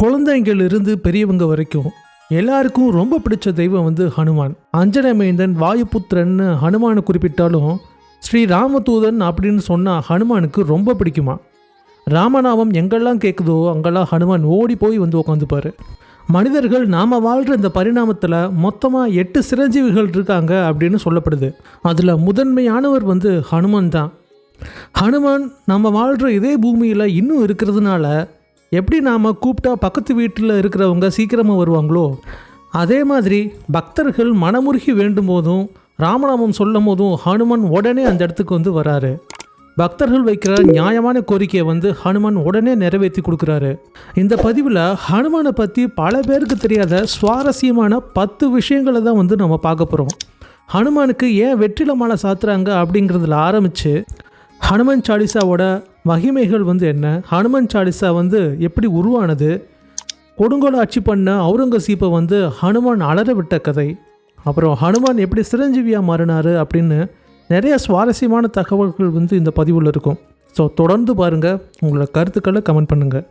குழந்தைங்களிருந்து பெரியவங்க வரைக்கும் எல்லாருக்கும் ரொம்ப பிடிச்ச தெய்வம் வந்து ஹனுமான். அஞ்சனமேந்தன் வாயுபுத்திரன்னு ஹனுமானை குறிப்பிட்டாலும் ஸ்ரீ ராமதூதன் அப்படின்னு சொன்னால் ஹனுமானுக்கு ரொம்ப பிடிக்குமா? ராமநாமம் எங்கெல்லாம் கேட்குதோ அங்கெல்லாம் ஹனுமான் ஓடி போய் வந்து உட்காந்துப்பார் மனிதர்கள் நாம் வாழ்கிற இந்த பரிணாமத்தில் மொத்தமாக எட்டு சிரஞ்சீவிகள் இருக்காங்க அப்படின்னு சொல்லப்படுது. அதில் முதன்மையானவர் வந்து ஹனுமான் தான். ஹனுமான் நம்ம வாழ்கிற இதே பூமியில் இன்னும் இருக்கிறதுனால எப்படி நாம் கூப்பிட்டா பக்கத்து வீட்டில் இருக்கிறவங்க சீக்கிரமாக வருவாங்களோ? அதே மாதிரி பக்தர்கள் மனமுருகி வேண்டும் போதும் ராமநாமம் சொல்லும் போதும் ஹனுமன் உடனே அந்த இடத்துக்கு வந்து வராரு. பக்தர்கள் வைக்கிற நியாயமான கோரிக்கையை வந்து ஹனுமன் உடனே நிறைவேற்றி கொடுக்குறாரு. இந்த பதிவில் ஹனுமானை பற்றி பல பேருக்கு தெரியாத சுவாரஸ்யமான பத்து விஷயங்களை தான் வந்து நம்ம பார்க்க போகிறோம் ஹனுமானுக்கு ஏன் வெற்றில மாலை சாத்துறாங்க அப்படிங்கிறதுல ஆரம்பித்து ஹனுமன் சாலிசாவோட மகிமைகள் வந்து என்ன? ஹனுமன் சாலிசா வந்து எப்படி உருவானது? கொடுங்கோல் ஆட்சி பண்ண அவுரங்கசீப்பை வந்து ஹனுமான் அலற விட்ட கதை. அப்புறம் ஹனுமான் எப்படி சிரஞ்சீவியாக மாறினார் அப்படின்னு நிறைய சுவாரஸ்யமான தகவல்கள் வந்து இந்த பதிவில் இருக்கும். ஸோ தொடர்ந்து பாருங்கள் உங்களோட கருத்துக்களை கமெண்ட் பண்ணுங்கள்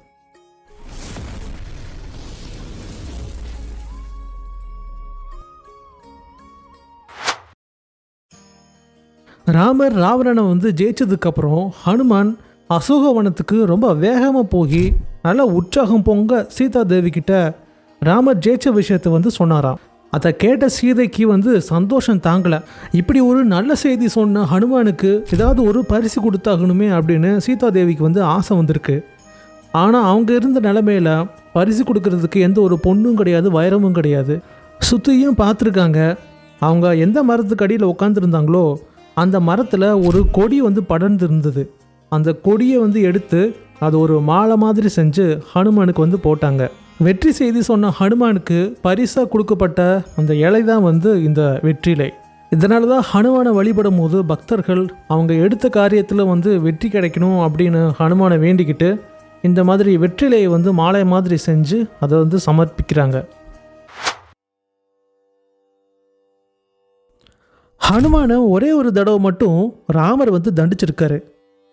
ராமர் ராவணனை வந்து ஜெயிச்சதுக்கப்புறம் ஹனுமான் அசோகவனத்துக்கு ரொம்ப வேகமாக போய் நல்ல உற்சாகம் பொங்க சீதா தேவி கிட்ட ராமர் ஜெயிச்ச விஷயத்தை வந்து சொன்னாராம். அதை கேட்ட சீதைக்கு வந்து சந்தோஷம் தாங்கலை. இப்படி ஒரு நல்ல செய்தி சொன்ன ஹனுமானுக்கு ஏதாவது ஒரு பரிசு கொடுத்தாகணுமே அப்படின்னு சீதா தேவிக்கு வந்து ஆசை வந்திருக்கு. ஆனால் அவங்க இருந்த நிலமையில பரிசு கொடுக்கறதுக்கு எந்த ஒரு பொண்ணும் கிடையாது வைரமும் கிடையாது. சுற்றியும் பார்த்துருக்காங்க. அவங்க எந்த மரத்துக்கு அடியில் உட்காந்துருந்தாங்களோ அந்த மரத்தில் ஒரு கொடி வந்து படர்ந்து இருந்தது அந்த கொடியை வந்து எடுத்து அது ஒரு மாலை மாதிரி செஞ்சு ஹனுமானுக்கு வந்து போட்டாங்க. வெற்றி செய்தி சொன்ன ஹனுமானுக்கு பரிசாக கொடுக்கப்பட்ட அந்த இலை தான் வந்து இந்த வெற்றிலை. இதனால தான் ஹனுமானை வழிபடும் போது பக்தர்கள் அவங்க எடுத்த காரியத்தில் வந்து வெற்றி கிடைக்கணும் அப்படின்னு ஹனுமானை வேண்டிக்கிட்டு இந்த மாதிரி வெற்றிலையை வந்து மாலை மாதிரி செஞ்சு அதை வந்து சமர்ப்பிக்கிறாங்க. ஹனுமானை ஒரே ஒரு தடவை மட்டும் ராமர் வந்து தண்டிச்சிருக்காரு.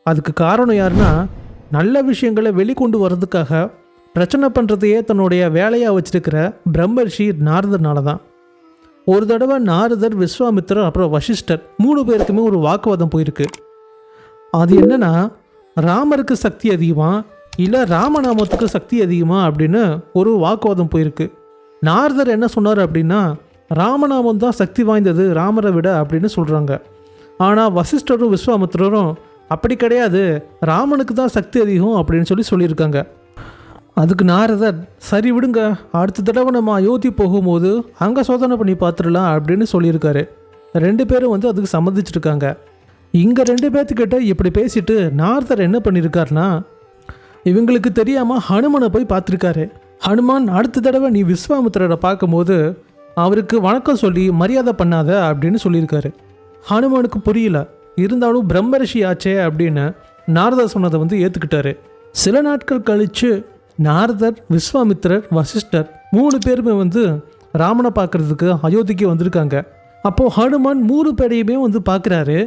அதுக்கு காரணம் யாருன்னா நல்ல விஷயங்களை வெளிக்கொண்டு வர்றதுக்காக பிரச்சனை பண்ணுறதையே தன்னுடைய வேலையாக வச்சிருக்கிற பிரம்மர்ஷி நாரதர்னால தான் ஒரு தடவை நாரதர் விஸ்வாமித்திரர் அப்புறம் வசிஷ்டர் மூணு பேருக்குமே ஒரு வாக்குவாதம் போயிருக்கு. அது என்னென்னா ராமருக்கு சக்தி அதிகமாக இல்லை ராமநாமத்துக்கு சக்தி அதிகமாக அப்படின்னு ஒரு வாக்குவாதம் போயிருக்கு. நாரதர் என்ன சொன்னார் அப்படின்னா ராமநாமம் தான் சக்தி வாய்ந்தது ராமரை விட அப்படின்னு சொல்கிறாங்க ஆனால் வசிஷ்டரும் விஸ்வாமித்திரரும் அப்படி கிடையாது. ராமனுக்கு தான் சக்தி அதிகம் அப்படின்னு சொல்லி சொல்லியிருக்காங்க. அதுக்கு நாரதர் சரி விடுங்க அடுத்த தடவை நம்ம அயோத்தி போகும்போது அங்கே சோதனை பண்ணி பார்த்துடலாம் அப்படின்னு சொல்லியிருக்காரு. ரெண்டு பேரும் வந்து அதுக்கு சம்மதிச்சிருக்காங்க. இங்கே ரெண்டு பேர்த்துக்கிட்ட இப்படி பேசிட்டு நாரதர் என்ன பண்ணியிருக்காருனா இவங்களுக்கு தெரியாமல் ஹனுமனை போய் பார்த்துருக்காரு. ஹனுமான் அடுத்த தடவை நீ விஸ்வாமித்திரரை பார்க்கும்போது அவருக்கு வணக்கம் சொல்லி மரியாதை பண்ணாத அப்படின்னு சொல்லியிருக்காரு. ஹனுமானுக்கு புரியல. இருந்தாலும் பிரம்மரிஷி ஆச்சே அப்படின்னு நாரதர் சொன்னதை வந்து ஏற்றுக்கிட்டாரு சில நாட்கள் கழித்து நாரதர் விஸ்வாமித்திரர் வசிஷ்டர் மூணு பேருமே வந்து ராமனை பார்க்கறதுக்கு அயோத்திக்கு வந்திருக்காங்க. அப்போது ஹனுமான் மூணு பேரையுமே வந்து பார்க்குறாரு.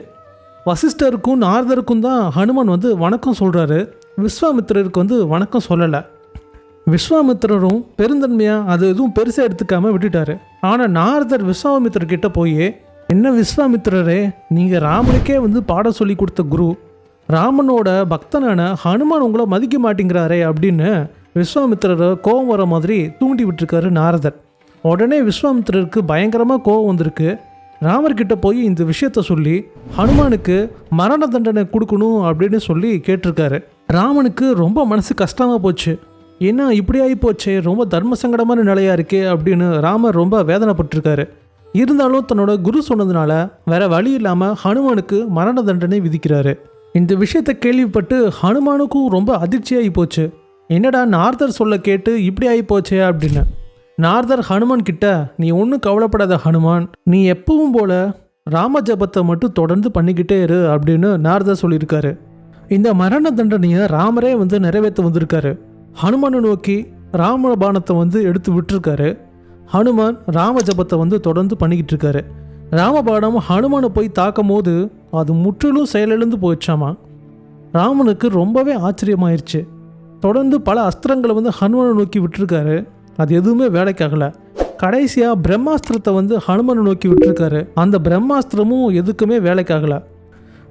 வசிஷ்டருக்கும் நாரதருக்கும் தான் ஹனுமான் வந்து வணக்கம் சொல்கிறாரு விஸ்வாமித்திரருக்கு வந்து வணக்கம் சொல்லலை. விஸ்வாமித்திரரும் பெருந்தன்மையாக அது எதுவும் பெருசாக எடுத்துக்காமல் விட்டுட்டாரு. ஆனால் நாரதர் விஸ்வாமித்திரர்கிட்ட போய் என்ன விஸ்வாமித்திரரே நீங்கள் ராமனுக்கே வந்து பாடம் சொல்லி கொடுத்த குரு. ராமனோட பக்தனான ஹனுமான் உங்களை மதிக்க மாட்டேங்கிறாரே அப்படின்னு விஸ்வாமித்திரரை கோபம் வர மாதிரி தூண்டி விட்டுருக்காரு நாரதர். உடனே விஸ்வாமித்திரருக்கு பயங்கரமாக கோபம் வந்திருக்கு. ராமர்கிட்ட போய் இந்த விஷயத்த சொல்லி ஹனுமானுக்கு மரண தண்டனை கொடுக்கணும் அப்படின்னு சொல்லி கேட்டிருக்காரு. ராமனுக்கு ரொம்ப மனசு கஷ்டமாக போச்சு. என்ன இப்படி ஆகி போச்சே ரொம்ப தர்ம சங்கடமான நிலையா இருக்கே அப்படின்னு ராமர் ரொம்ப வேதனைப்பட்டிருக்காரு. இருந்தாலும் தன்னோட குரு சொன்னதுனால வேற வழி இல்லாமல் ஹனுமானுக்கு மரண தண்டனை விதிக்கிறாரு. இந்த விஷயத்தை கேள்விப்பட்டு ஹனுமானுக்கும் ரொம்ப அதிர்ச்சியாகி போச்சு. என்னடா நார்தர் சொல்ல கேட்டு இப்படி ஆகி போச்சே அப்படின்னு. நார்தர் ஹனுமான் கிட்ட நீ ஒன்றும் கவலைப்படாத ஹனுமான். நீ எப்பவும் போல ராம ஜபத்தை மட்டும் தொடர்ந்து பண்ணிக்கிட்டே இரு அப்படின்னு நாரதர் சொல்லியிருக்காரு. இந்த மரண தண்டனையை ராமரே வந்து நிறைவேற்ற வந்திருக்காரு. ஹனுமானை நோக்கி ராம பானத்தை வந்து எடுத்து விட்டுருக்காரு. ஹனுமான் ராம ஜபத்தை வந்து தொடர்ந்து பண்ணிக்கிட்டு இருக்காரு. ராமபாடம் ஹனுமானை போய் தாக்கும் போது அது முற்றிலும் செயலிழந்து போயிடுச்சாமா? ராமனுக்கு ரொம்பவே ஆச்சரியமாயிருச்சு. தொடர்ந்து பல அஸ்திரங்களை வந்து ஹனுமனை நோக்கி விட்டுருக்காரு. அது எதுவுமே வேலைக்காகலை. கடைசியாக பிரம்மாஸ்திரத்தை வந்து ஹனுமனை நோக்கி விட்டுருக்காரு. அந்த பிரம்மாஸ்திரமும் எதுக்குமே வேலைக்காகலை.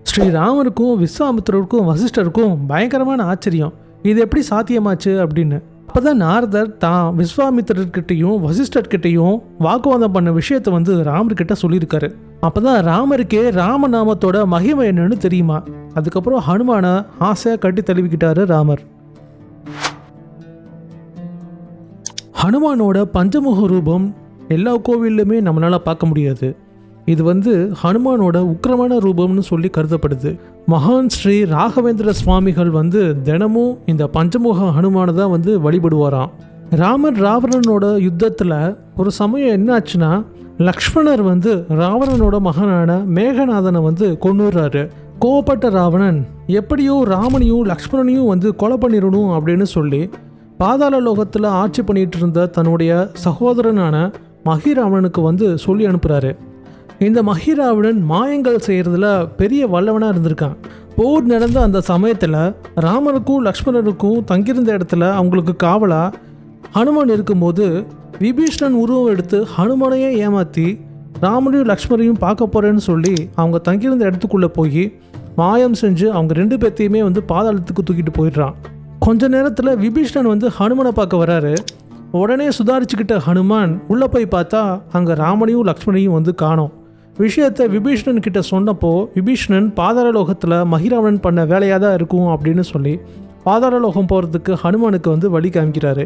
ஸ்ரீராமருக்கும் விஸ்வாமித்திரருக்கும் வசிஷ்டருக்கும் பயங்கரமான ஆச்சரியம். இது எப்படி சாத்தியமாச்சு அப்படின்னு. அப்பதான் நாரதர் தான் விஸ்வாமித்திரர்கிட்டையும் வசிஷ்டர்கிட்டையும் வாக்குவாதம் பண்ண விஷயத்தை வந்து ராமர்கிட்ட சொல்லியிருக்காரு. அப்பதான் ராமருக்கே ராமநாமத்தோட மகிமை என்னன்னு தெரியுமா? அதுக்கப்புறம் ஹனுமானை ஆசையாக கட்டி தழுவிக்கிட்டாரு ராமர். ஹனுமானோட பஞ்சமுக ரூபம் எல்லா கோவில்லுமே நம்மளால் பார்க்க முடியாது. இது வந்து ஹனுமானோட உக்கிரமான ரூபம்னு சொல்லி கருதப்படுது. மகான் ஸ்ரீ ராகவேந்திர சுவாமிகள் வந்து தினமும் இந்த பஞ்சமுக ஹனுமானை தான் வந்து வழிபடுவாராம். ராமர் ராவணனோட யுத்தத்தில் ஒரு சமயம் என்னாச்சுன்னா லக்ஷ்மணர் வந்து ராவணனோட மகனான மேகநாதனை வந்து கொன்னுடுறாரு. கோவப்பட்ட ராவணன் எப்படியோ ராமனையும் லக்ஷ்மணனையும் வந்து கொலை பண்ணிடணும் அப்படின்னு சொல்லி பாதாள லோகத்தில் ஆட்சி பண்ணிட்டு இருந்த தன்னுடைய சகோதரனான மகிராவணனுக்கு வந்து சொல்லி அனுப்புகிறாரு இந்த மஹிராவுடன் மாயங்கள் செய்கிறதுல பெரிய வல்லவனாக இருந்திருக்கான். போர் நடந்த அந்த சமயத்தில் ராமனுக்கும் லக்ஷ்மணனுக்கும் தங்கியிருந்த இடத்துல அவங்களுக்கு காவலாக ஹனுமான் இருக்கும்போது விபீஷ்ணன் உருவம் எடுத்து ஹனுமனையே ஏமாற்றி ராமனையும் லக்ஷ்மணையும் பார்க்க போகிறேன்னு சொல்லி அவங்க தங்கியிருந்த இடத்துக்குள்ளே போய் மாயம் செஞ்சு அவங்க ரெண்டு பேர்த்தையுமே வந்து பாதாளத்துக்கு தூக்கிட்டு போயிடுறான். கொஞ்ச நேரத்தில் விபீஷ்ணன் வந்து ஹனுமனை பார்க்க வராரு. உடனே சுதாரிச்சுக்கிட்ட ஹனுமான் உள்ளே போய் பார்த்தா அங்கே ராமனையும் லக்ஷ்மணையும் வந்து காணோம். விஷயத்தை விபீஷ்ணன் கிட்ட சொன்னப்போ விபீஷ்ணன் பாதாளலோகத்தில் மகிராவணன் பண்ண வேலையாக தான் இருக்கும் அப்படின்னு சொல்லி பாதாள லோகம் போகிறதுக்கு ஹனுமானுக்கு வந்து வழி காமிக்கிறாரு.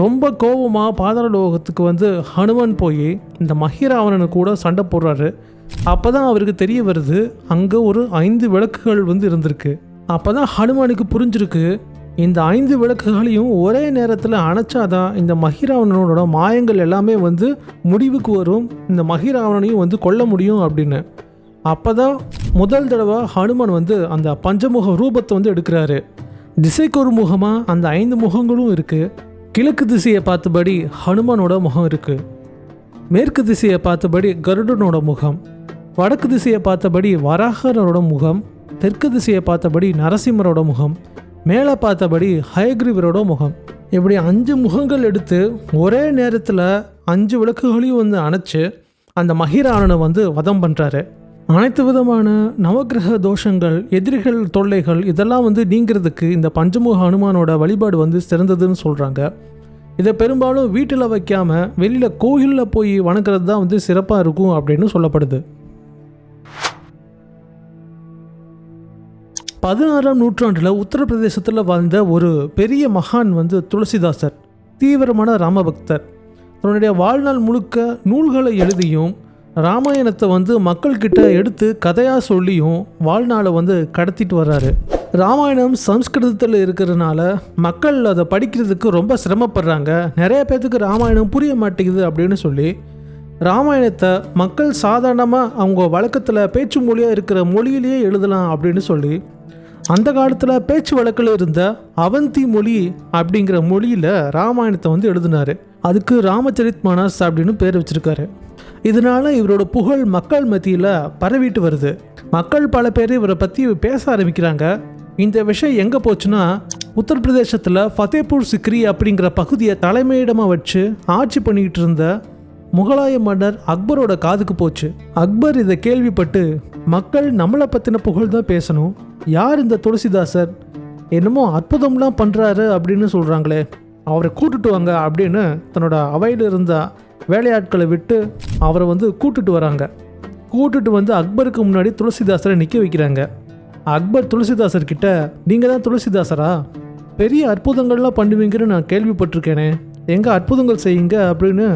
ரொம்ப கோபமாக பாதாள லோகத்துக்கு வந்து ஹனுமன் போய் இந்த மகிராவணனு கூட சண்டை போடுறாரு. அப்போ தான் அவருக்கு தெரிய வருது அங்கே ஒரு ஐந்து விளக்குகள் வந்து இருந்திருக்கு. அப்போ தான் ஹனுமானுக்கு புரிஞ்சிருக்கு இந்த ஐந்து விளக்குகளையும் ஒரே நேரத்தில் அணைச்சாதான் இந்த மகிராவணனோட மாயங்கள் எல்லாமே வந்து முடிவுக்கு வரும். இந்த மகிராவணனையும் வந்து கொல்ல முடியும் அப்படின்னு. அப்போ தான் முதல் தடவை ஹனுமன் வந்து அந்த பஞ்சமுக ரூபத்தை வந்து எடுக்கிறாரு. திசைக்கு ஒரு முகமாக அந்த ஐந்து முகங்களும் இருக்குது கிழக்கு திசையை பார்த்தபடி ஹனுமானோட முகம் இருக்குது மேற்கு திசையை பார்த்தபடி கருடனோட முகம். வடக்கு திசையை பார்த்தபடி வராகரோட முகம். தெற்கு திசையை பார்த்தபடி நரசிம்மரோட முகம். மேலே பார்த்தபடி ஹயக்ரீவரோட முகம். இப்படி அஞ்சு முகங்கள் எடுத்து ஒரே நேரத்தில் அஞ்சு விளக்குகளையும் வந்து அணைச்சு அந்த மகிராணனை வந்து வதம் பண்ணுறாரு அனைத்து விதமான நவக்கிரக தோஷங்கள் எதிரிகள் தொல்லைகள் இதெல்லாம் வந்து நீங்கிறதுக்கு இந்த பஞ்சமுக அனுமானோட வழிபாடு வந்து சிறந்ததுன்னு சொல்கிறாங்க இதை பெரும்பாலும் வீட்டில் வைக்காமல் வெளியில் கோயிலில் போய் வணங்குறது தான் வந்து சிறப்பாக இருக்கும் அப்படின்னு சொல்லப்படுது. பதினாறாம் நூற்றாண்டில் உத்தரப்பிரதேசத்தில் வாழ்ந்த ஒரு பெரிய மகான் வந்து துளசிதாசர் தீவிரமான ராமபக்தர். தன்னுடைய வாழ்நாள் முழுக்க நூல்களை எழுதியும் ராமாயணத்தை வந்து மக்கள்கிட்ட எடுத்து கதையாக சொல்லியும் வாழ்நாளை வந்து கடத்திட்டு வர்றாரு. ராமாயணம் சம்ஸ்கிருதத்தில் இருக்கிறதுனால மக்கள் அதை படிக்கிறதுக்கு ரொம்ப சிரமப்படுறாங்க. நிறைய பேர்த்துக்கு ராமாயணம் புரிய மாட்டேங்குது அப்படின்னு சொல்லி ராமாயணத்தை மக்கள் சாதாரணமாக அவங்க வழக்கத்தில் பேச்சு மொழியாக இருக்கிற மொழியிலேயே எழுதலாம் அப்படின்னு சொல்லி அந்த காலத்தில் பேச்சு வழக்கில் இருந்த அவந்தி மொழி அப்படிங்கிற மொழியில் ராமாயணத்தை வந்து எழுதினாரு. அதுக்கு ராமச்சரித் மானஸ் அப்படின்னு பேர் வச்சுருக்காரு. இதனால இவரோட புகழ் மக்கள் மத்தியில் பரவிட்டு வருது. மக்கள் பல பேர் இவரை பற்றி பேச ஆரம்பிக்கிறாங்க. இந்த விஷயம் எங்கே போச்சுன்னா உத்தரப்பிரதேசத்தில் ஃபத்தேபூர் சிக்ரி அப்படிங்கிற பகுதியை தலைமையிடமாக வச்சு ஆட்சி பண்ணிக்கிட்டு இருந்த முகலாய மன்னர் அக்பரோட காதுக்கு போச்சு. அக்பர் இதை கேள்விப்பட்டு மக்கள் நம்மளை பற்றின புகழ் தான் பேசணும். யார் இந்த துளசிதாசர்? என்னமோ அற்புதம்லாம் பண்ணுறாரு அப்படின்னு சொல்கிறாங்களே அவரை கூட்டுட்டு வாங்க அப்படின்னு தன்னோட அவையில் இருந்த வேலையாட்களை விட்டு அவரை வந்து கூட்டுட்டு வராங்க. கூட்டுட்டு வந்து அக்பருக்கு முன்னாடி துளசிதாசரை நிற்க வைக்கிறாங்க. அக்பர் துளசிதாசர் கிட்ட நீங்கள் தான் துளசிதாசரா? பெரிய அற்புதங்கள்லாம் பண்ணுவீங்கன்னு நான் கேள்விப்பட்டிருக்கேனே. எங்கே அற்புதங்கள் செய்யுங்க அப்படின்னு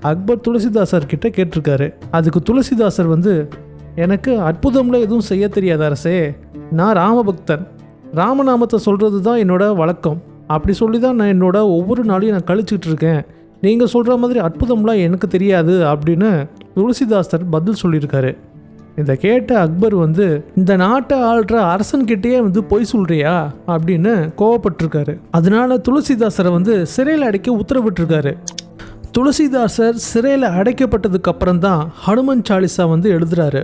அக்பர் துளசிதாசர் கிட்ட கேட்டிருக்காரு. அதுக்கு துளசிதாசர் வந்து எனக்கு அற்புதம்ல எதுவும் செய்ய தெரியாது அரசே. நான் ராமபக்தன். ராமநாமத்தை சொல்கிறது தான் என்னோட வழக்கம். அப்படி சொல்லி தான் நான் என்னோட ஒவ்வொரு நாளையும் நான் கழிச்சிட்டு இருக்கேன். நீங்கள் சொல்கிற மாதிரி அற்புதம்லாம் எனக்கு தெரியாது அப்படின்னு துளசிதாசர் பதில் சொல்லியிருக்காரு. இதை கேட்ட அக்பர் வந்து இந்த நாட்டை ஆள்ற அரசன்கிட்டயே வந்து பொய் சொல்றியா? அப்படின்னு கோவப்பட்டிருக்காரு. அதனால துளசிதாசரை வந்து சிறையில் அடைக்க உத்தரவிட்டிருக்காரு. துளசிதாசர் சிறையில் அடைக்கப்பட்டதுக்கு அப்புறம் தான் ஹனுமன் சாலிசா வந்து எழுதுறாரு.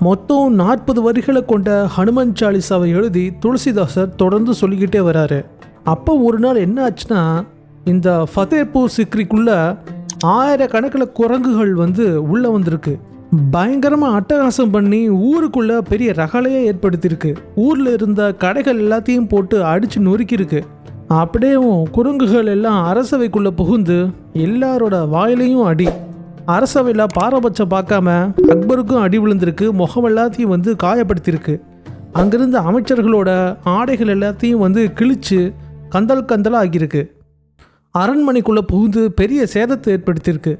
மொத்தம் நாற்பது வரிகளை கொண்ட ஹனுமன் சாலிசாவை எழுதி துளசிதாசர் தொடர்ந்து சொல்லிக்கிட்டே வராரு. அப்போ ஒரு நாள் என்ன ஆச்சுன்னா இந்த ஃபதேபூர் சிக்ரிக்குள்ள ஆயிரக்கணக்கில் குரங்குகள் வந்து உள்ளே வந்திருக்கு. பயங்கரமாக அட்டகாசம் பண்ணி ஊருக்குள்ள பெரிய ரகலையை ஏற்படுத்தியிருக்கு. ஊரில் இருந்த கடைகள் எல்லாத்தையும் போட்டு அடித்து நொறுக்கியிருக்கு. அப்படியேவும் குரங்குகள் எல்லாம் அரசவைக்குள்ளே புகுந்து எல்லாரோட வாயிலையும் அடி. அரசவையில் பாரபட்சம் பார்க்காம அக்பருக்கும் அடி விழுந்திருக்கு முகம் எல்லாத்தையும் வந்து காயப்படுத்தியிருக்கு. அங்கிருந்த அமைச்சர்களோட ஆடைகள் எல்லாத்தையும் வந்து கிழிச்சு கந்தல் கந்தலாக ஆகியிருக்கு அரண்மனைக்குள்ளே புகுந்து பெரிய சேதத்தை ஏற்படுத்தியிருக்கு.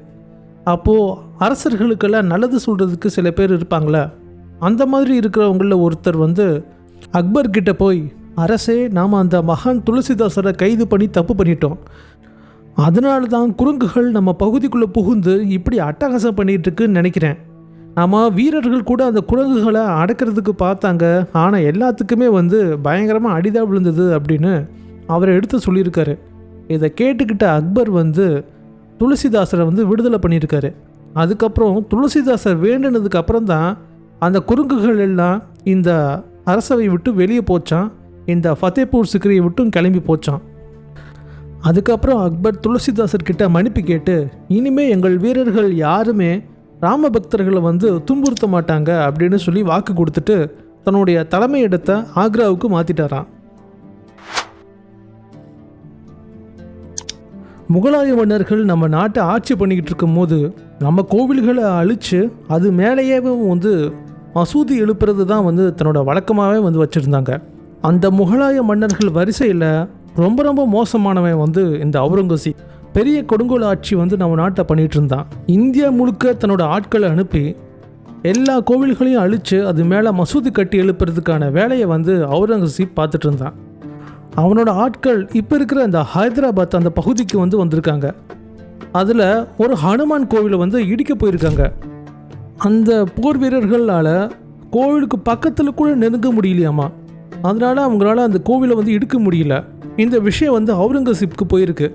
அப்போது அரசர்களுக்கெல்லாம் நல்லது சொல்கிறதுக்கு சில பேர் இருப்பாங்களே? அந்த மாதிரி இருக்கிறவங்களில் ஒருத்தர் வந்து அக்பர்கிட்ட போய் அரசே நாம் அந்த மகான் துளசிதாசரை கைது பண்ணி தப்பு பண்ணிட்டோம். அதனால தான் குரங்குகள் நம்ம பகுதிக்குள்ளே புகுந்து இப்படி அட்டகாசம் பண்ணிகிட்ருக்குன்னு நினைக்கிறேன். நம்ம வீரர்கள் கூட அந்த குரங்குகளை அடக்கிறதுக்கு பார்த்தாங்க. ஆனால் எல்லாத்துக்குமே வந்து பயங்கரமாக அடிதான் விழுந்தது அப்படின்னு அவரை எடுத்து சொல்லியிருக்காரு. இதை கேட்டுக்கிட்ட அக்பர் வந்து துளசிதாசரை வந்து விடுதலை பண்ணியிருக்காரு. அதுக்கப்புறம் துளசிதாசர் வேண்டினதுக்கு அப்புறம் தான் அந்த குரங்குகள் எல்லாம் இந்த அரசவை விட்டு வெளியே போச்சான் இந்த ஃபத்தேபூர் சிக்ரியை விட்டும் கிளம்பி போச்சான். அதுக்கப்புறம் அக்பர் துளசிதாசர் கிட்ட மன்னிப்பு கேட்டு இனிமே எங்கள் வீரர்கள் யாருமே ராம பக்தர்களை வந்து துன்புறுத்த மாட்டாங்க அப்படின்னு சொல்லி வாக்கு கொடுத்துட்டு தன்னுடைய தலைமையிடத்தை ஆக்ராவுக்கு மாற்றிட்டாராம் முகலாய மன்னர்கள் நம்ம நாட்டை ஆட்சி பண்ணிக்கிட்டு இருக்கும்போது நம்ம கோவில்களை அழித்து அது மேலேயே வந்து மசூதி எழுப்புறது தான் வந்து தன்னோட வழக்கமாகவே வந்து வச்சுருந்தாங்க. அந்த முகலாய மன்னர்கள் வரிசையில் ரொம்ப ரொம்ப மோசமானவன் வந்து இந்த அவுரங்கசீப். பெரிய கொடுங்கோல் ஆட்சி வந்து நம்ம நாட்டை பண்ணிகிட்டு இருந்தான். இந்தியா முழுக்க தன்னோட ஆட்களை அனுப்பி எல்லா கோவில்களையும் அழித்து அது மேலே மசூதி கட்டி எழுப்புறதுக்கான வேலையை வந்து அவுரங்கசீப் பார்த்துட்டு இருந்தான். அவனோட ஆட்கள் இப்போ இருக்கிற அந்த ஹைதராபாத் அந்த பகுதிக்கு வந்து வந்திருக்காங்க. அதில் ஒரு ஹனுமான் கோவிலை வந்து இடிக்க போயிருக்காங்க. அந்த போர் வீரர்களால் கோவிலுக்கு பக்கத்தில் கூட நெருங்க முடியலையாமா? அதனால அவங்களால அந்த கோவிலை வந்து இடுக்க முடியல. இந்த விஷயம் வந்து அவுரங்கசீப்க்கு போயிருக்கு.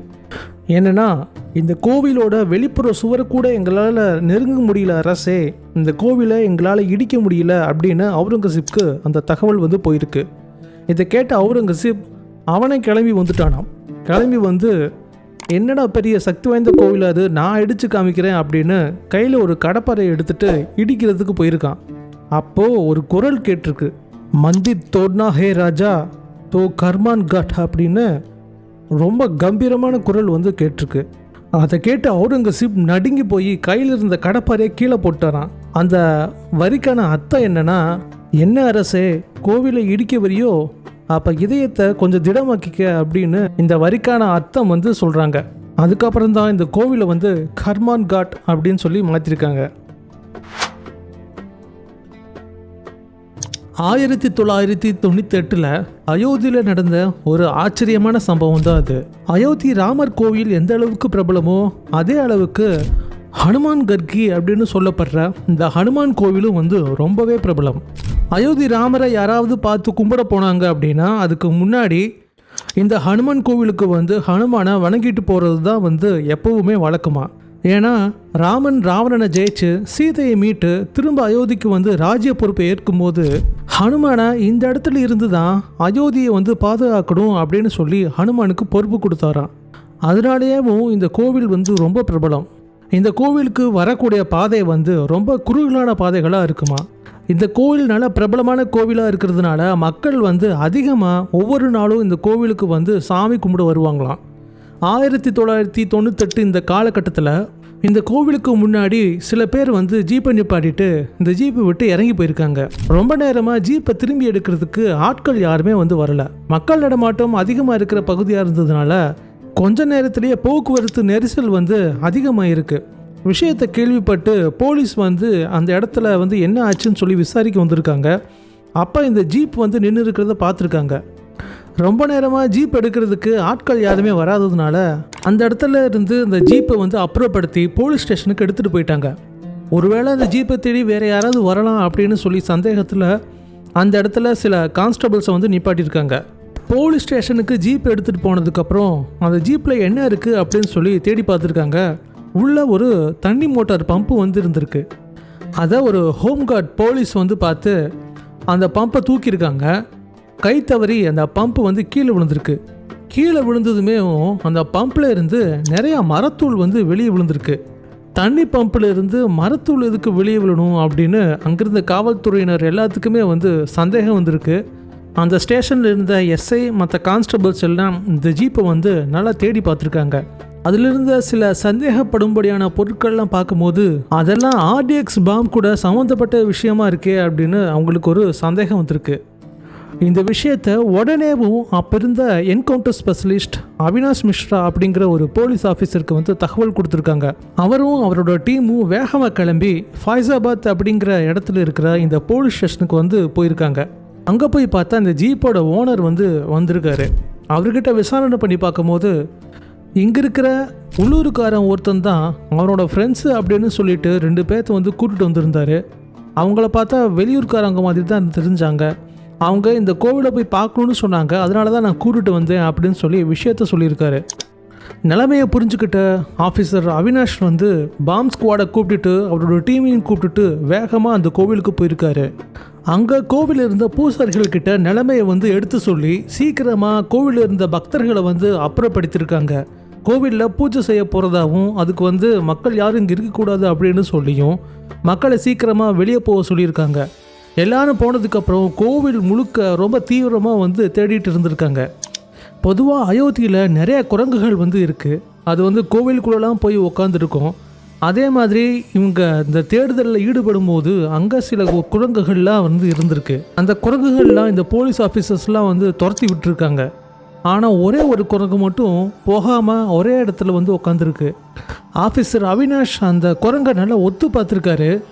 என்னன்னா இந்த கோவிலோட வெளிப்புற சுவரை கூட எங்களால் நெருங்க முடியல அரசே. இந்த கோவிலை எங்களால் இடிக்க முடியல அப்படின்னு அவுரங்கசீப்க்கு அந்த தகவல் வந்து போயிருக்கு. இதை கேட்ட அவுரங்கசீப் அவனே கிளம்பி வந்துட்டானாம். கிளம்பி வந்து என்னடா பெரிய சக்தி வாய்ந்த கோவில் அது? நான் இடித்து காமிக்கிறேன் அப்படின்னு கையில் ஒரு கடப்பாரை எடுத்துட்டு இடிக்கிறதுக்கு போயிருக்கான். அப்போது ஒரு குரல் கேட்டிருக்கு. மந்திர் தோட்னா ஹே ராஜா தோ கர்மான் கட் அப்படின்னு ரொம்ப கம்பீரமான குரல் வந்து கேட்டிருக்கு. அதை கேட்டு அவுரங்கசீப் நடுங்கி போய் கையில் இருந்த கடப்பாரையை கீழே போட்டாரான் அந்த வரிக்கான அர்த்தம் என்னன்னா என்ன அரசே கோவிலை இடிக்க வரியோ அப்போ இதயத்தை கொஞ்சம் திடமாக்கிக்க அப்படின்னு இந்த வரிக்கான அர்த்தம் வந்து சொல்கிறாங்க அதுக்கப்புறம் தான் இந்த கோவிலை வந்து கர்மான் காட் அப்படின்னு சொல்லி மாற்றிருக்காங்க ஆயிரத்தி தொள்ளாயிரத்தி தொண்ணூற்றி எட்டில் அயோத்தியில் நடந்த ஒரு ஆச்சரியமான சம்பவம் தான் அது. அயோத்தி ராமர் கோவில் எந்த அளவுக்கு பிரபலமோ அதே அளவுக்கு ஹனுமான் கர்கி அப்படின்னு சொல்லப்படுற இந்த ஹனுமான் கோவிலும் வந்து ரொம்பவே பிரபலம். அயோத்தி ராமரை யாராவது பார்த்து கும்பிட போனாங்க அப்படின்னா அதுக்கு முன்னாடி இந்த ஹனுமான் கோவிலுக்கு வந்து ஹனுமானை வணங்கிட்டு போகிறது தான் வந்து எப்பவுமே வழக்கமாக ஏன்னா ராமன் ராவணனை ஜெயிச்சு சீதையை மீட்டு திரும்ப அயோத்திக்கு வந்து ராஜ்ய பொறுப்பை ஏற்கும்போது ஹனுமானை இந்த இடத்துல இருந்து தான் அயோத்தியை வந்து பாதுகாக்கணும் அப்படின்னு சொல்லி ஹனுமானுக்கு பொறுப்பு கொடுத்தாராம். அதனாலேயேவும் இந்த கோவில் வந்து ரொம்ப பிரபலம். இந்த கோவிலுக்கு வரக்கூடிய பாதை வந்து ரொம்ப குறுகலான பாதைகளாக இருக்குமா? இந்த கோவில் நல்ல பிரபலமான கோவிலாக இருக்கிறதுனால மக்கள் வந்து அதிகமாக ஒவ்வொரு நாளும் இந்த கோவிலுக்கு வந்து சாமி கும்பிட வருவாங்களாம். ஆயிரத்தி தொள்ளாயிரத்தி தொண்ணூத்தெட்டு இந்த காலகட்டத்தில் இந்த கோவிலுக்கு முன்னாடி சில பேர் வந்து ஜீப்பை நிப்பாட்டிட்டு இந்த ஜீப்பை விட்டு இறங்கி போயிருக்காங்க. ரொம்ப நேரமாக ஜீப்பை திரும்பி எடுக்கிறதுக்கு ஆட்கள் யாருமே வந்து வரல. மக்கள் நடமாட்டம் அதிகமாக இருக்கிற பகுதியாக இருந்ததுனால கொஞ்ச நேரத்திலேயே போக்குவரத்து நெரிசல் வந்து அதிகமாக இருக்குது விஷயத்தை கேள்விப்பட்டு போலீஸ் வந்து அந்த இடத்துல வந்து என்ன ஆச்சுன்னு சொல்லி விசாரிக்க வந்திருக்காங்க. அப்போ இந்த ஜீப் வந்து நின்று இருக்கிறத பார்த்துருக்காங்க. ரொம்ப நேரமாக ஜீப் எடுக்கிறதுக்கு ஆட்கள் யாருமே வராததுனால அந்த இடத்துல இருந்து இந்த ஜீப்பை வந்து அப்புறப்படுத்தி போலீஸ் ஸ்டேஷனுக்கு எடுத்துகிட்டு போயிட்டாங்க. ஒருவேளை அந்த ஜீப்பை தேடி வேறு யாராவது வரலாம் அப்படின்னு சொல்லி சந்தேகத்தில் அந்த இடத்துல சில கான்ஸ்டபிள்ஸை வந்து நிப்பாட்டியிருக்காங்க. போலீஸ் ஸ்டேஷனுக்கு ஜீப் எடுத்துகிட்டு போனதுக்கப்புறம் அந்த ஜீப்பில் என்ன இருக்குது அப்படின்னு சொல்லி தேடி பார்த்துருக்காங்க. உள்ள ஒரு தண்ணி மோட்டார் பம்பு வந்து இருந்திருக்கு அதை ஒரு ஹோம்கார்ட் போலீஸ் வந்து பார்த்து அந்த பம்பை தூக்கியிருக்காங்க. கை தவறி அந்த பம்ப் வந்து கீழே விழுந்திருக்கு. கீழே விழுந்ததுமே அந்த பம்பில் இருந்து நிறையா மரத்தூள் வந்து வெளியே விழுந்திருக்கு. தண்ணி பம்பில் இருந்து மரத்தூள் எதுக்கு வெளியே விழணும் அப்படின்னு அங்கிருந்த காவல்துறையினர் எல்லாத்துக்குமே வந்து சந்தேகம் வந்திருக்கு. அந்த ஸ்டேஷனில் இருந்த எஸ்ஐ மற்ற கான்ஸ்டபிள்ஸ் எல்லாம் இந்த ஜீப்பை வந்து நல்லா தேடி பார்த்துருக்காங்க. அதிலிருந்த சில சந்தேகப்படும்படியான பொருட்கள்லாம் பார்க்கும்போது அதெல்லாம் ஆர்டிஎக்ஸ் பாம் கூட சம்மந்தப்பட்ட விஷயமா இருக்கே அப்படின்னு அவங்களுக்கு ஒரு சந்தேகம் வந்திருக்கு. இந்த விஷயத்த உடனேவும் அப்போ இருந்த என்கவுண்டர் ஸ்பெஷலிஸ்ட் அவினாஷ் மிஸ்ரா அப்படிங்கிற ஒரு போலீஸ் ஆஃபீஸருக்கு வந்து தகவல் கொடுத்துருக்காங்க. அவரும் அவரோட டீமும் வேகமாக கிளம்பி ஃபைசாபாத் அப்படிங்கிற இடத்துல இருக்கிற இந்த போலீஸ் ஸ்டேஷனுக்கு வந்து போயிருக்காங்க. அங்கே போய் பார்த்தா இந்த ஜீப்போட ஓனர் வந்து வந்திருக்காரு. அவர்கிட்ட விசாரணை பண்ணி பார்க்கும்போது இங்கே இருக்கிற உள்ளூருக்காரன் ஒருத்தன் தான் அவனோட ஃப்ரெண்ட்ஸு அப்படின்னு சொல்லிட்டு ரெண்டு பேர்த்த வந்து கூட்டிகிட்டு வந்திருந்தாரு. அவங்கள பார்த்தா வெளியூர்காரங்க மாதிரி தான் தெரிஞ்சாங்க. அவங்க இந்த கோவிலை போய் பார்க்கணுன்னு சொன்னாங்க. அதனால தான் நான் கூட்டிட்டு வந்தேன் அப்படின்னு சொல்லி விஷயத்த சொல்லியிருக்காரு. நிலைமையை புரிஞ்சுக்கிட்ட ஆஃபீஸர் அவினாஷ் வந்து பாம் ஸ்குவாடை கூப்பிட்டுட்டு அவரோட டீமையும் கூப்பிட்டுட்டு வேகமாக அந்த கோவிலுக்கு போயிருக்காரு. அங்கே கோவில் இருந்த பூசாரிகள்கிட்ட நிலைமையை வந்து எடுத்து சொல்லி சீக்கிரமாக கோவிலில் இருந்த பக்தர்களை வந்து அப்புறப்படுத்தியிருக்காங்க. கோவிலில் பூஜை செய்ய போகிறதாவும் அதுக்கு வந்து மக்கள் யாரும் இங்கே இருக்கக்கூடாது அப்படின்னு சொல்லியும் மக்களை சீக்கிரமாக வெளியே போக சொல்லியிருக்காங்க. எல்லாரும் போனதுக்கப்புறம் கோவில் முழுக்க ரொம்ப தீவிரமாக வந்து தேடிட்டு இருந்திருக்காங்க. பொதுவாக அயோத்தியில் நிறைய குரங்குகள் வந்து இருக்குது அது வந்து கோவிலுக்குள்ளெல்லாம் போய் உக்காந்துருக்கும். அதே மாதிரி இவங்க இந்த தேடுதலில் ஈடுபடும் போது அங்கே சில கு- குரங்குகள்லாம் வந்து இருந்திருக்கு. அந்த குரங்குகள்லாம் இந்த போலீஸ் ஆஃபீஸர்ஸ்லாம் வந்து துரத்தி விட்டுருக்காங்க. ஆனால் ஒரே ஒரு குரங்கு மட்டும் போகாமல் ஒரே இடத்துல வந்து உட்காந்துருக்கு ஆஃபீஸர் அவினாஷ் அந்த குரங்கை நல்லா ஒத்து பார்த்துருக்காரு.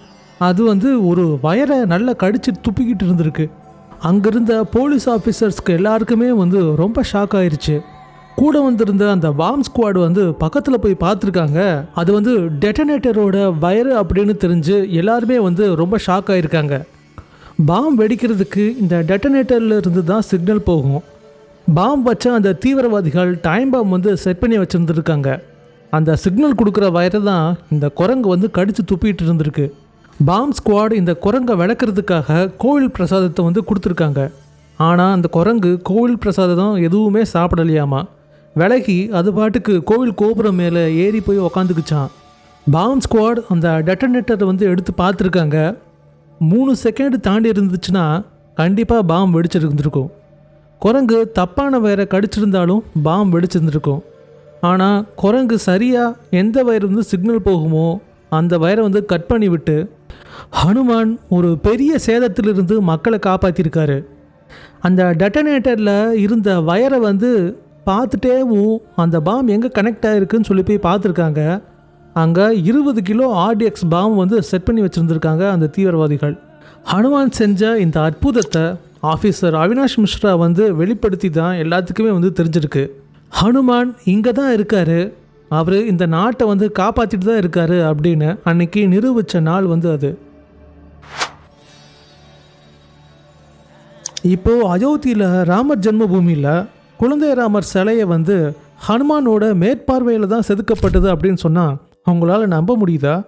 அது வந்து ஒரு வயரை நல்லா கடிச்சு துப்பிக்கிட்டு இருந்திருக்கு. அங்கிருந்த போலீஸ் ஆஃபீஸர்ஸ்க்கு எல்லாருக்குமே வந்து ரொம்ப ஷாக் ஆயிடுச்சு கூட வந்திருந்த அந்த பாம் ஸ்குவாடு வந்து பக்கத்தில் போய் பார்த்துருக்காங்க. அது வந்து டெட்டனேட்டரோட வயரு அப்படின்னு தெரிஞ்சு எல்லாருமே வந்து ரொம்ப ஷாக் ஆகிருக்காங்க பாம் வெடிக்கிறதுக்கு இந்த டெட்டனேட்டர்ல இருந்து தான் சிக்னல் போகும். பாம் வச்ச அந்த தீவிரவாதிகள் டைம் பாம் வந்து செட் பண்ணி வச்சுருந்துருக்காங்க. அந்த சிக்னல் கொடுக்குற வயரை தான் இந்த குரங்கு வந்து கடித்து துப்பிட்டு இருந்திருக்கு. பாம் ஸ்குவாட் இந்த குரங்கை விளக்குறதுக்காக கோவில் பிரசாதத்தை வந்து கொடுத்துருக்காங்க. ஆனால் அந்த குரங்கு கோவில் பிரசாதம் எதுவுமே சாப்பிடலையாமா? விலகி அது பாட்டுக்கு கோவில் கோபுரம் மேலே ஏறி போய் உக்காந்துக்குச்சான் பாம் ஸ்குவாட் அந்த டெட்டனேட்டரை வந்து எடுத்து பார்த்துருக்காங்க. மூணு செகண்ட் தாண்டி இருந்துச்சுன்னா கண்டிப்பாக பாம் வெடிச்சிருந்துருக்கும். குரங்கு தப்பான வயரை கடிச்சிருந்தாலும் பாம் வெடிச்சிருந்துருக்கும். ஆனால் குரங்கு சரியாக எந்த வயர் வந்து சிக்னல் போகுமோ அந்த வயரை வந்து கட் பண்ணிவிட்டு ஹனுமான் ஒரு பெரிய சேதத்திலிருந்து மக்களை காப்பாற்றிருக்காரு அந்த டெட்டனேட்டரில் இருந்த வயரை வந்து பார்த்துட்டேவும் அந்த பாம் எங்கே கனெக்ட் ஆகிருக்குன்னு சொல்லி போய் பார்த்துருக்காங்க. அங்கே இருபது கிலோ ஆர்டிஎக்ஸ் பாம் வந்து செட் பண்ணி வச்சுருந்துருக்காங்க அந்த தீவிரவாதிகள். ஹனுமான் செஞ்ச இந்த அற்புதத்தை ஆஃபீஸர் அவினாஷ் மிஸ்ரா வந்து வெளிப்படுத்தி தான் எல்லாத்துக்குமே வந்து தெரிஞ்சிருக்கு. ஹனுமான் இங்கே தான் இருக்காரு. அவர் இந்த நாட்டை வந்து காப்பாற்றிட்டு தான் இருக்காரு அப்படின்னு அன்னைக்கு நிரூபித்த நாள் வந்து அது. இப்போ அயோத்தியில் ராமர் ஜென்மபூமியில் குழந்தை ராமர் சிலையை வந்து ஹனுமானோட மேற்பார்வையில் தான் செதுக்கப்பட்டது அப்படின்னு சொன்னால் அவங்களால நம்ப முடியுதா?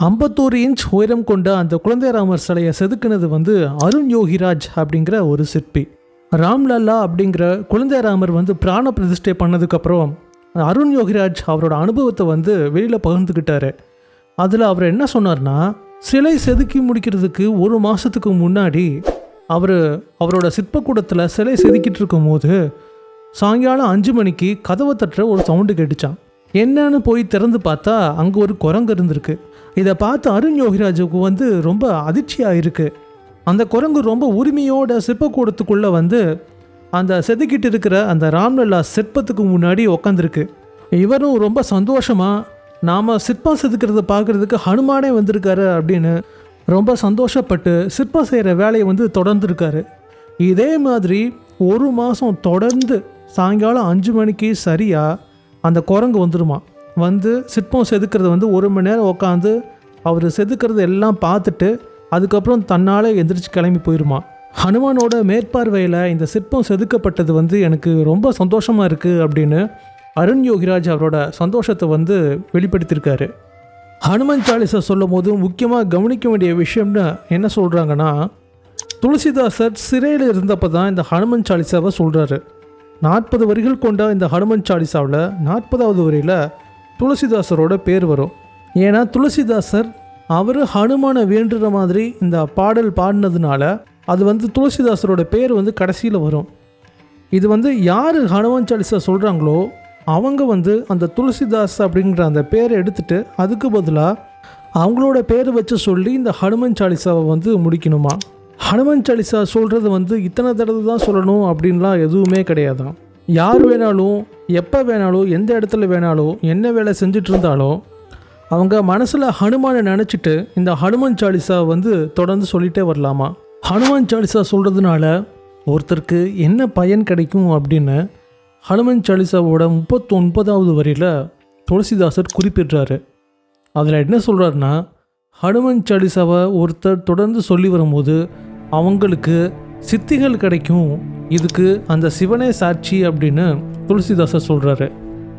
ஐம்பத்தோரு இன்ச் உயரம் கொண்ட அந்த குழந்தை ராமர் சிலையை செதுக்கினது வந்து அருண் யோகிராஜ் அப்படிங்கிற ஒரு சிற்பி. ராம்லல்லா அப்படிங்கிற குழந்தை ராமர் வந்து பிராண பிரதிஷ்டை பண்ணதுக்கப்புறம் அருண் யோகிராஜ் அவரோட அனுபவத்தை வந்து வெளியில் பகிர்ந்துக்கிட்டாரு அதில் அவர் என்ன சொன்னார்னா சிலை செதுக்கி முடிக்கிறதுக்கு ஒரு மாதத்துக்கு முன்னாடி அவர் அவரோட சிற்பக்கூடத்தில் சிலை செதுக்கிட்டு இருக்கும்போது சாயங்காலம் அஞ்சு மணிக்கு கதவை தட்டுற ஒரு சவுண்டு கேட்டுச்சான் என்னன்னு போய் திறந்து பார்த்தா அங்கே ஒரு குரங்கு இருந்திருக்கு. இதை பார்த்து அருண் யோகிராஜுக்கு வந்து ரொம்ப அதிர்ச்சியாக இருக்குது அந்த குரங்கு ரொம்ப உரிமையோட சிற்பக்கூடத்துக்குள்ளே வந்து அந்த செதுக்கிட்டு இருக்கிற அந்த ராம்லல்லா சிற்பத்துக்கு முன்னாடி உக்காந்துருக்கு. இவரும் ரொம்ப சந்தோஷமாக நாம் சிற்பம் செதுக்கிறத பார்க்குறதுக்கு ஹனுமானே வந்திருக்காரு அப்படின்னு ரொம்ப சந்தோஷப்பட்டு சிற்பம் செய்கிற வேலையை வந்து தொடர்ந்துருக்காரு. இதே மாதிரி ஒரு மாதம் தொடர்ந்து சாயங்காலம் அஞ்சு மணிக்கு சரியாக அந்த குரங்கு வந்துருமா. வந்து சிற்பம் செதுக்கிறது வந்து ஒரு மணி நேரம் உட்காந்து அவர் செதுக்கிறது எல்லாம் பார்த்துட்டு அதுக்கப்புறம் தன்னால் எந்திரிச்சு கிளம்பி போயிருமா. ஹனுமானோட மேற்பார்வையில் இந்த சிற்பம் செதுக்கப்பட்டது வந்து எனக்கு ரொம்ப சந்தோஷமாக இருக்குது அப்படின்னு அருண் யோகிராஜ் அவரோட சந்தோஷத்தை வந்து வெளிப்படுத்தியிருக்காரு. ஹனுமன் சாலிசா சொல்லும் போது முக்கியமாக கவனிக்க வேண்டிய விஷயம்னு என்ன சொல்கிறாங்கன்னா துளசிதாசர் சிறையில் இருந்தப்போ தான் இந்த ஹனுமன் சாலிசாவை சொல்கிறாரு நாற்பது வரிகள் கொண்ட இந்த ஹனுமன் சாலிசாவில் நாற்பதாவது வரியில் துளசிதாசரோட பேர் வரும். ஏன்னா துளசிதாசர் அவர் ஹனுமானை வேண்டுற மாதிரி இந்த பாடல் பாடினதுனால அது வந்து துளசிதாசரோட பேர் வந்து கடைசியில் வரும். இது வந்து யார் ஹனுமான் சாலிசா சொல்கிறாங்களோ அவங்க வந்து அந்த துளசிதாஸ் அப்படிங்கிற அந்த பேரை எடுத்துகிட்டு அதுக்கு பதிலாக அவங்களோட பேர் வச்சு சொல்லி இந்த ஹனுமன் சாலிசாவை வந்து முடிக்கணுமா? ஹனுமன் சாலிசா சொல்கிறது வந்து இத்தனை தடவை தான் சொல்லணும் அப்படின்லாம் எதுவுமே கிடையாது. யார் வேணாலும் எப்போ வேணாலும் எந்த இடத்துல வேணாலும் என்ன வேலை செஞ்சுட்டு இருந்தாலும் அவங்க மனசில் ஹனுமானை நினச்சிட்டு இந்த ஹனுமன் சாலிசாவை வந்து தொடர்ந்து சொல்லிகிட்டே வரலாமா? ஹனுமான் சாலிசா சொல்கிறதுனால ஒருத்தருக்கு என்ன பயன் கிடைக்கும் அப்படின்னு ஹனுமன் சாலிசாவோட முப்பத்தொன்பதாவது வரியில் துளசிதாசர் குறிப்பிடுறாரு. அதில் என்ன சொல்கிறாருன்னா ஹனுமன் சாலிசாவை ஒருத்தர் தொடர்ந்து சொல்லி வரும்போது அவங்களுக்கு சித்திகள் கிடைக்கும். இதுக்கு அந்த சிவனே சாட்சி அப்படின்னு துளசிதாசர் சொல்கிறாரு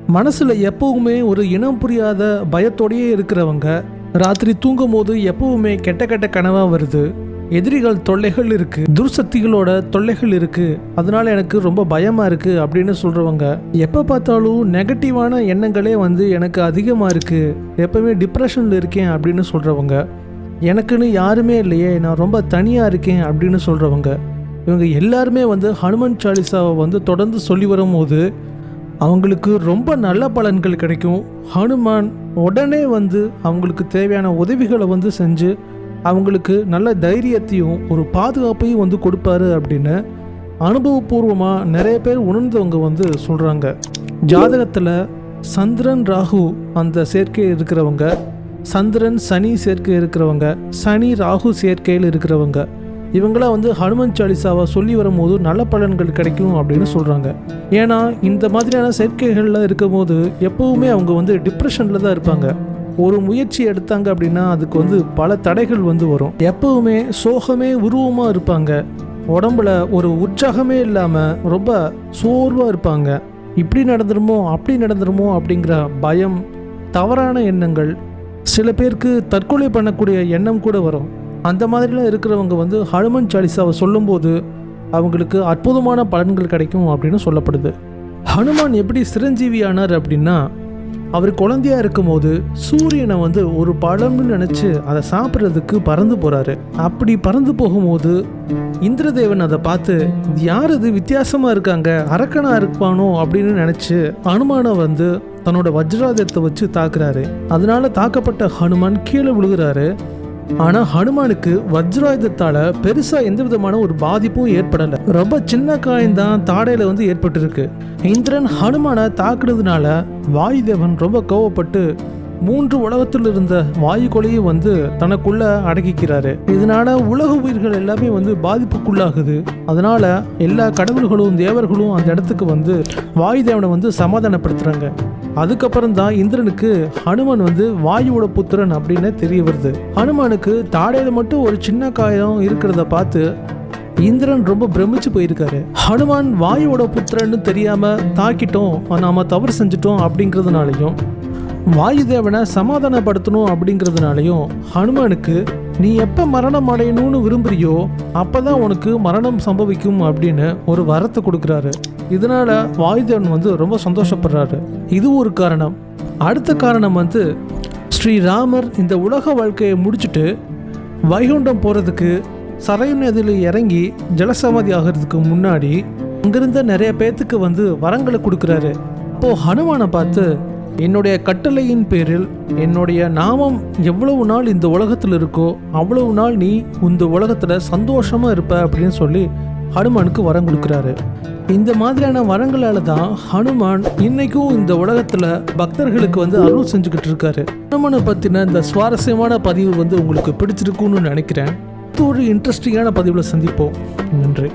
மனசில் எப்பவுமே ஒரு இனம் புரியாத பயத்தோடையே இருக்கிறவங்க ராத்திரி தூங்கும் போது எப்பவுமே கெட்ட கெட்ட கனவாக வருது. எதிரிகள் தொல்லைகள் இருக்கு துர்சக்திகளோட தொல்லைகள் இருக்கு. அதனால எனக்கு ரொம்ப பயமா இருக்கு அப்படின்னு சொல்றவங்க எப்போ பார்த்தாலும் நெகட்டிவான எண்ணங்களே வந்து எனக்கு அதிகமாக இருக்கு. எப்பவுமே டிப்ரெஷனில் இருக்கேன் அப்படின்னு சொல்றவங்க எனக்குன்னு யாருமே இல்லையே நான் ரொம்ப தனியாக இருக்கேன் அப்படின்னு சொல்றவங்க இவங்க எல்லாருமே வந்து ஹனுமன் சாலிசாவை வந்து தொடர்ந்து சொல்லி வரும்போது அவங்களுக்கு ரொம்ப நல்ல பலன்கள் கிடைக்கும். ஹனுமான் உடனே வந்து அவங்களுக்கு தேவையான உதவிகளை வந்து செஞ்சு அவங்களுக்கு நல்ல தைரியத்தையும் ஒரு பாதுகாப்பையும் வந்து கொடுப்பாரு அப்படின்னு அனுபவபூர்வமாக நிறைய பேர் உணர்ந்தவங்க வந்து சொல்கிறாங்க ஜாதகத்தில் சந்திரன் ராகு அந்த சேர்க்கை இருக்கிறவங்க சந்திரன் சனி சேர்க்கை இருக்கிறவங்க சனி ராகு சேர்க்கையில் இருக்கிறவங்க இவங்களாம் வந்து ஹனுமன் சாலிசாவை சொல்லி வரும்போது நல்ல பலன்கள் கிடைக்கும் அப்படின்னு சொல்கிறாங்க ஏன்னா இந்த மாதிரியான சேர்க்கைகளில் இருக்கும்போது எப்போவுமே அவங்க வந்து டிப்ரெஷனில் தான் இருப்பாங்க. ஒரு முயற்சி எடுத்தாங்க அப்படின்னா அதுக்கு வந்து பல தடைகள் வந்து வரும். எப்பவுமே சோகமே உருவமாக இருப்பாங்க. உடம்புல ஒரு உற்சாகமே இல்லாமல் ரொம்ப சோர்வாக இருப்பாங்க. இப்படி நடந்துருமோ அப்படி நடந்துருமோ அப்படிங்கிற பயம் தவறான எண்ணங்கள் சில பேருக்கு தற்கொலை பண்ணக்கூடிய எண்ணம் கூட வரும். அந்த மாதிரிலாம் இருக்கிறவங்க வந்து ஹனுமன் சாலிசாவை சொல்லும்போது அவங்களுக்கு அற்புதமான பலன்கள் கிடைக்கும் அப்படின்னு சொல்லப்படுது. ஹனுமான் எப்படி சிரஞ்சீவியானார் அப்படின்னா அவர் குழந்தையா இருக்கும்போது சூரியனை வந்து ஒரு பழம்னு நினச்சி அதை சாப்பிட்றதுக்கு பறந்து போகிறாரு அப்படி பறந்து போகும்போது இந்திரதேவன் அதை பார்த்து யார் இது? வித்தியாசமாக இருக்காங்க. அரக்கனா இருப்பானோ? அப்படின்னு நினச்சி ஹனுமானை வந்து தன்னோட வஜ்ராதயத்தை வச்சு தாக்குறாரு. அதனால தாக்கப்பட்ட ஹனுமான் கீழே விழுகிறாரு. ஆனா ஹனுமானுக்கு வஜ்ராயுதத்தால பெருசா எந்த விதமான ஒரு பாதிப்பும் ஏற்படல. ரொம்ப சின்ன காயம்தான் தாடையில வந்து ஏற்பட்டிருக்கு. இந்திரன் ஹனுமானை தாக்குனதுனால வாயுதேவன் ரொம்ப கோவப்பட்டு மூன்று உலகத்தில் இருந்த வாயு கொலையும் வந்து தனக்குள்ள அடக்கிக்கிறாரு. இதனால உலக உயிர்கள் எல்லாமே வந்து பாதிப்புக்குள்ளாகுது. அதனால எல்லா கடவுள்களும் தேவர்களும் அந்த இடத்துக்கு வந்து வாயுதேவனை வந்து சமாதானப்படுத்துறாங்க. அதுக்கப்புறம் தான் இந்திரனுக்கு ஹனுமன் வந்து வாயுவோட புத்திரன் அப்படின்னு தெரிய வருது. ஹனுமானுக்கு தாடையில மட்டும் ஒரு சின்ன காயம் இருக்கிறத பார்த்து இந்திரன் ரொம்ப பிரமிச்சு போயிருக்காரு. ஹனுமான் வாயுவோட புத்திரன்னு தெரியாம தாக்கிட்டோம் நாம தவறு செஞ்சிட்டோம் அப்படிங்கிறதுனாலையும் வாயுதேவனை சமாதானப்படுத்தணும் அப்படிங்கிறதுனாலையும் ஹனுமானுக்கு நீ எப்போ மரணம் அடையணும்னு விரும்புறியோ அப்பதான் உனக்கு மரணம் சம்பவிக்கும் அப்படின்னு ஒரு வரத்தை கொடுக்குறாரு. இதனால வாயுதேவன் வந்து ரொம்ப சந்தோஷப்படுறாரு. இது ஒரு காரணம். அடுத்த காரணம் வந்து ஸ்ரீராமர் இந்த உலக வாழ்க்கையை முடிச்சுட்டு வைகுண்டம் போகிறதுக்கு சரையு நதியில் இறங்கி ஜலசமாதி ஆகிறதுக்கு முன்னாடி அங்கிருந்த நிறைய பேர்த்துக்கு வந்து வரங்களை கொடுக்குறாரு. அப்போ ஹனுமானை பார்த்து என்னுடைய கட்டளையின் பேரில் என்னுடைய நாமம் எவ்வளவு நாள் இந்த உலகத்தில் இருக்கோ அவ்வளவு நாள் நீ இந்த உலகத்தில் சந்தோஷமாக இருப்ப அப்படின்னு சொல்லி ஹனுமானுக்கு வரம் கொடுக்குறாரு. இந்த மாதிரியான வரங்களால தான் ஹனுமான் இன்னைக்கும் இந்த உலகத்தில் பக்தர்களுக்கு வந்து அருள் செஞ்சுக்கிட்டு இருக்காரு. ஹனுமனை பற்றின இந்த சுவாரஸ்யமான பதிவு வந்து உங்களுக்கு பிடிச்சிருக்குன்னு நினைக்கிறேன். ஒரு இன்ட்ரெஸ்டிங்கான பதிவில் சந்திப்போம். நன்றி.